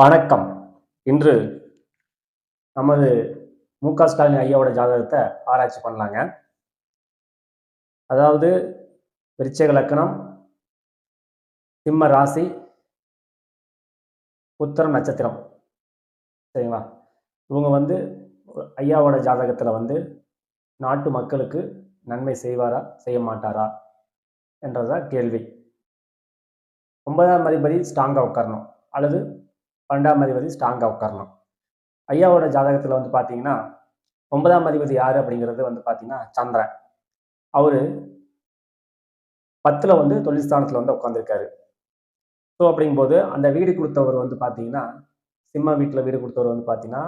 வணக்கம். இன்று நமது மு க ஸ்டாலின் ஐயாவோட ஜாதகத்தை ஆராய்ச்சி பண்ணலாங்க. அதாவது விருச்சக லக்கணம் சிம்ம ராசி உத்தரம் நட்சத்திரம். சரிங்களா? இவங்க வந்து ஐயாவோட ஜாதகத்தில் வந்து நாட்டு மக்களுக்கு நன்மை செய்வாரா செய்ய மாட்டாரா என்றதான் கேள்வி. ஒன்பதாம் அதிபதி ஸ்ட்ராங்காக உட்காரணும். அல்லது பன்னெண்டாம் அதிபதி ஸ்ட்ராங்காக உட்காரணும் ஐயாவோட ஜாதகத்தில் வந்து பார்த்தீங்கன்னா ஒன்பதாம் அதிபதி யார் அப்படிங்கிறது வந்து பார்த்தீங்கன்னா சந்திரன். அவர் பத்தில் வந்து தொழில் ஸ்தானத்தில் வந்து உட்காந்துருக்காரு ஸோ அப்படிங்கும்போது அந்த வீடு கொடுத்தவர் வந்து பார்த்தீங்கன்னா சிம்ம வீட்டில் வீடு கொடுத்தவர் வந்து பார்த்தீங்கன்னா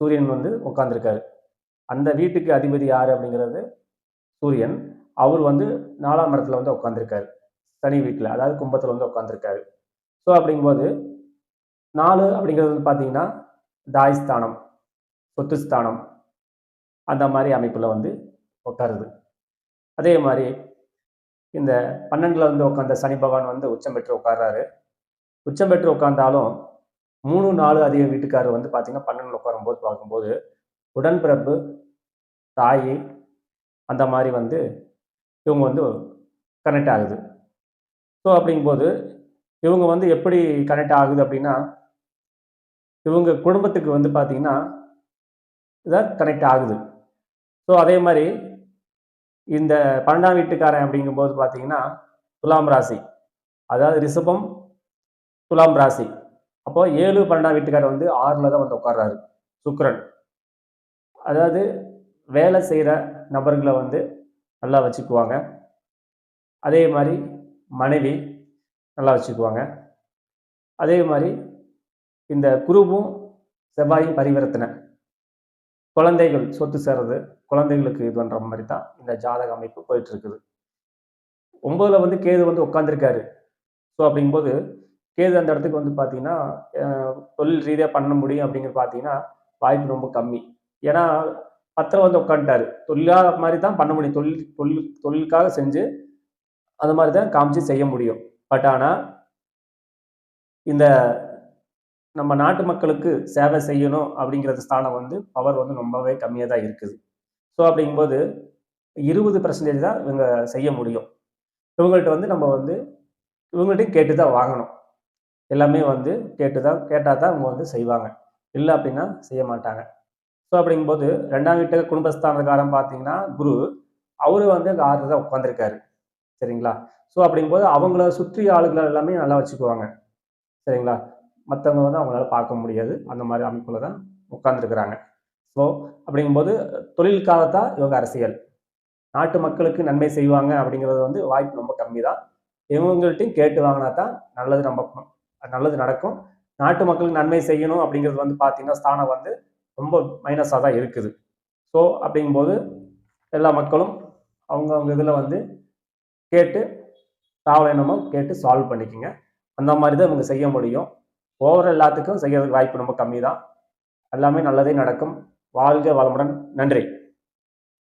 சூரியன் வந்து உட்காந்துருக்காரு அந்த வீட்டுக்கு அதிபதி யார் அப்படிங்கிறது சூரியன். அவர் வந்து நாலாம் இடத்துல வந்து உட்காந்துருக்காரு சனி வீட்டில் அதாவது கும்பத்தில் வந்து உட்காந்துருக்காரு ஸோ அப்படிங்கும்போது நாலு அப்படிங்கிறது வந்து பார்த்தீங்கன்னா தாய் ஸ்தானம் சொத்து ஸ்தானம் அந்த மாதிரி அமைப்பில் வந்து உட்காருது அதே மாதிரி இந்த பன்னெண்டில் வந்து உட்காந்த சனி பகவான் வந்து உச்சம் பெற்று உட்கார்றாரு உச்சம் பெற்று உட்கார்ந்தாலும் மூணு நாலு அதிக வீட்டுக்காரர் வந்து பார்த்தீங்கன்னா பன்னெண்டில் உட்காரும்போது பார்க்கும்போது உடன்பிறப்பு தாய் அந்த மாதிரி வந்து இவங்க வந்து கனெக்ட் ஆகுது. ஸோ அப்படிங்கும்போது இவங்க வந்து எப்படி கனெக்ட் ஆகுது அப்படின்னா இவங்க குடும்பத்துக்கு வந்து பார்த்தீங்கன்னா இதாக கனெக்ட் ஆகுது. ஸோ அதே மாதிரி இந்த பன்னெண்டாம் வீட்டுக்காரன் அப்படிங்கும்போது பார்த்தீங்கன்னா துலாம் ராசி. அதாவது ரிஷபம் துலாம் ராசி. அப்போ ஏழு பன்னெண்டாம் வீட்டுக்காரர் வந்து ஆறில் தான் வந்து உட்கார்றாரு சுக்கரன். அதாவது வேலை செய்கிற நபர்களை வந்து நல்லா வச்சுக்குவாங்க. அதே மாதிரி மனைவி நல்லா வச்சுக்குவாங்க. அதே மாதிரி இந்த குருவும் செவ்வாயும் பரிவர்த்தனை. குழந்தைகள் சொத்து சேர்றது குழந்தைகளுக்கு இது பண்ணுற மாதிரி தான் இந்த ஜாதக அமைப்பு போயிட்டு இருக்குது ஒன்பதுல வந்து கேது வந்து உட்காந்துருக்காரு ஸோ அப்படிங்கும்போது கேது அந்த இடத்துக்கு வந்து பார்த்தீங்கன்னா தொழில் ரீதியாக பண்ண முடியும் அப்படிங்கிறது பார்த்தீங்கன்னா வாய்ப்பு ரொம்ப கம்மி. ஏன்னா பத்திரம் வந்து உட்காந்துட்டாரு தொழிலாக மாதிரி தான் பண்ண முடியும். தொழில் தொழில் தொழிலுக்காக செஞ்சு அந்த மாதிரி தான் காமிச்சு செய்ய முடியும். பட் ஆனால் இந்த நம்ம நாட்டு மக்களுக்கு சேவை செய்யணும் அப்படிங்கிறது ஸ்தானம் வந்து பவர் வந்து ரொம்பவே கம்மியாக தான் இருக்குது. ஸோ அப்படிங்கும்போது இருபது பர்சன்டேஜ் தான் இவங்க செய்ய முடியும். இவங்கள்ட்ட வந்து நம்ம வந்து இவங்கள்ட்டையும் கேட்டு தான் வாங்கணும். எல்லாமே வந்து கேட்டு தான் கேட்டால் தான் அவங்க வந்து செய்வாங்க. இல்லை அப்படின்னா செய்ய மாட்டாங்க. ஸோ அப்படிங்கும்போது ரெண்டாம் வீட்டு குடும்பஸ்தானக்காரன் பார்த்தீங்கன்னா குரு அவரு வந்து அங்கே ஆறு தான் உட்காந்துருக்காரு சரிங்களா? ஸோ அப்படிங்கும்போது அவங்கள சுற்றி ஆளுகளை எல்லாமே நல்லா வச்சுக்குவாங்க. சரிங்களா? மற்றவங்க வந்து அவங்களால பார்க்க முடியாது. அந்த மாதிரி அமைப்பில் தான் உட்கார்ந்துருக்குறாங்க. ஸோ அப்படிங்கும்போது தொழிலுக்காகத்தான் இவங்க அரசியல். நாட்டு மக்களுக்கு நன்மை செய்வாங்க அப்படிங்கிறது வந்து வாய்ப்பு ரொம்ப கம்மி தான். இவங்கள்ட்டையும் கேட்டு வாங்கினா தான் நல்லது நம்ம நல்லது நடக்கும். நாட்டு மக்களுக்கு நன்மை செய்யணும் அப்படிங்கிறது வந்து பார்த்தீங்கன்னா ஸ்தானம் வந்து ரொம்ப மைனஸாக தான் இருக்குது. ஸோ அப்படிங்கும்போது எல்லா மக்களும் அவங்கவுங்க இதில் வந்து கேட்டு தாவல் என்னமோ கேட்டு சால்வ் பண்ணிக்கோங்க. அந்த மாதிரி தான் இவங்க செய்ய முடியும். ஓவர் எல்லாத்துக்கும் செய்யறதுக்கு வாய்ப்பு ரொம்ப கம்மி தான் எல்லாமே நல்லதே நடக்கும். வாழ்க வளமுடன். நன்றி.